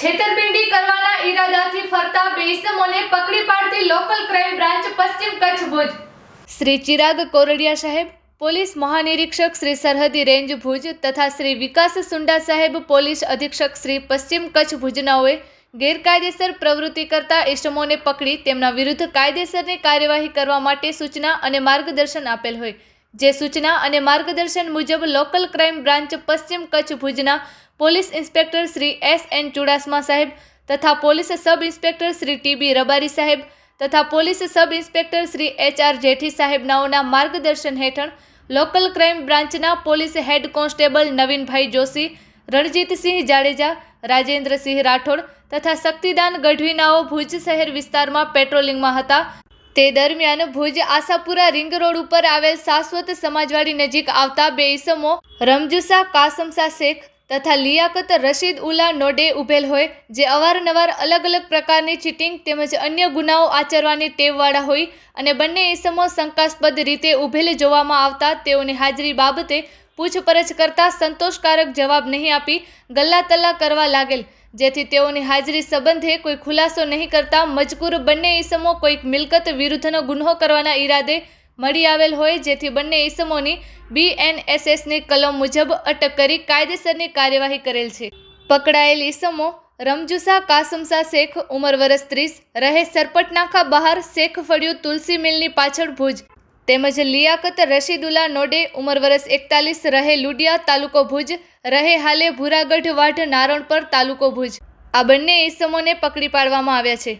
છેતરપિંડી કરવાના ઈરાદાથી ફરતા બે પકડી પાડતી લોકલ ક્રાઇમ બ્રાન્ચ પશ્ચિમ કચ્છ ભુજ. શ્રી ચિરાગ કોરડિયા સાહેબ, પોલીસ મહાનિરીક્ષક શ્રી સરહદી રેન્જ ભુજ તથા શ્રી વિકાસ સુંડા સાહેબ, પોલીસ અધિક્ષક શ્રી પશ્ચિમ કચ્છ ભુજનાઓએ ગેરકાયદેસર પ્રવૃત્તિ કરતા ઇસમોને પકડી તેમના વિરુદ્ધ કાયદેસરની કાર્યવાહી કરવા માટે સૂચના અને માર્ગદર્શન આપેલ હોય જે સૂચના અને માર્ગદર્શન મુજબ લોકલ ક્રાઇમ બ્રાન્ચ પશ્ચિમ કચ્છ ભુજના police inspector Shri S N Chudasama સાહેબ તથા police sub inspector Shri TB Rabari સાહેબ તથા police sub inspector Shri H R Jethi સાહેબનાઓના માર્ગદર્શન હેઠળ લોકલ ક્રાઇમ બ્રાન્ચના police head constable Navinbhai Joshi, Ranjitsinh Jadeja, Rajendrasinh Rathod તથા શક્તિદાન ગઢવીનાઓ ભુજ શહેર વિસ્તારમાં પેટ્રોલિંગમાં હતા. તે દરમિયાન ભુજ આશાપુરા રિંગ રોડ ઉપર આવેલ શાશ્વત સમાજવાડી નજીક આવતા બે ઈસમો, રમજુસા કાસમસા શેખ તથા લિયાકત રશીદ ઉલા નોડે ઉભેલ હોય, જે અવારનવાર અલગ અલગ પ્રકારની ચીટિંગ તેમજ અન્ય ગુનાઓ આચરવાની ટેવવાળા હોય અને બંને ઈસમો શંકાસ્પદ રીતે ઉભેલ જોવામાં આવતા તેઓની હાજરી બાબતે પૂછપરછ કરતા સંતોષકારક જવાબ નહીં આપી ગલ્લા તલ્લા કરવા લાગેલ. જેથી તેઓની હાજરી સંબંધે કોઈ ખુલાસો નહીં કરતા મજકૂર બંને ઈસમો કોઈક મિલકત વિરુદ્ધનો ગુન્હો કરવાના ઈરાદે મળી આવેલ હોય, જેથી બંને ઈસમોની બીએનએસએસની કલમ મુજબ અટક કરી કાયદેસરની કાર્યવાહી કરેલ છે. પકડાયેલ ઈસમો રમજુસા કાસમસા શેખ ઉંમર વરસ ત્રીસ રહે સરપટનાખા બહાર, શેખ ફળિયું તુલસી મિલની પાછળ ભુજ. તેમજ લિયાકત રશીદુલ્લા નોડે ઉંમર વરસ એકતાલીસ રહે લુડિયા તાલુકો ભુજ, રહે હાલે ભૂરાગઢ વાઢ નારણપર તાલુકો ભુજ. આ બંને ઇસમોને પકડી પાડવામાં આવ્યા છે.